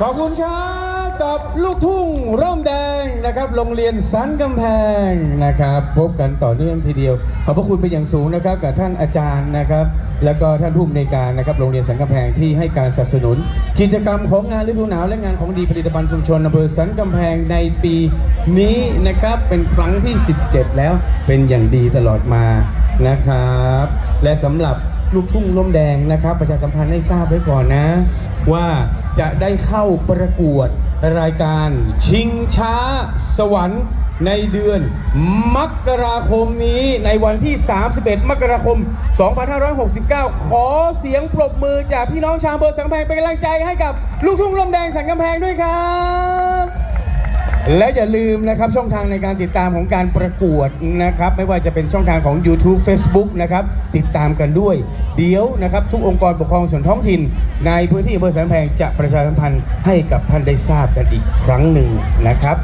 ขอบคุณครับกับลูกทุ่งร่มแดงนะครับโรงเรียนสันกำแพงนะครับพบกันต่อเนื่องทีเดียว ขอบพระคุณเป็นอย่างสูงนะครับกับท่านอาจารย์นะครับ แล้วก็ท่านผู้อำนวยการนะครับโรงเรียนสันกำแพงที่ให้การสนับสนุน กิจกรรมของงานฤดูหนาวและงานของดีผลิตภัณฑ์ชุมชนอำเภอสันกำแพงในปีนี้นะครับเป็นครั้งที่ 17 แล้วเป็นอย่างดีตลอดมานะครับ และสำหรับ ลูกทุ่งร่มแดงนะครับ ประชาสัมพันธ์ให้ทราบไว้ก่อนนะ ว่าจะได้เข้าประกวดรายการชิงช้าสวรรค์ในเดือนมกราคมนี้ในวันที่ 31 มกราคม 2569 ขอเสียงปรบมือจากพี่น้องชาวอำเภอสังแพงเป็นกำลังใจให้กับลูกทุ่งลมแดงสังกำแพงด้วยครับ และอย่าลืมนะครับช่องทางในการติดตามของการประกวดนะครับ ไม่ว่าจะเป็นช่องทางของ YouTube Facebook นะครับ ติดตามกันด้วย เดี๋ยวนะครับ ทุกองค์กรปกครองส่วนท้องถิ่น ในพื้นที่อำเภอสันแพงจะประชาสัมพันธ์ให้กับท่านได้ทราบกันอีกครั้งหนึ่งนะครับ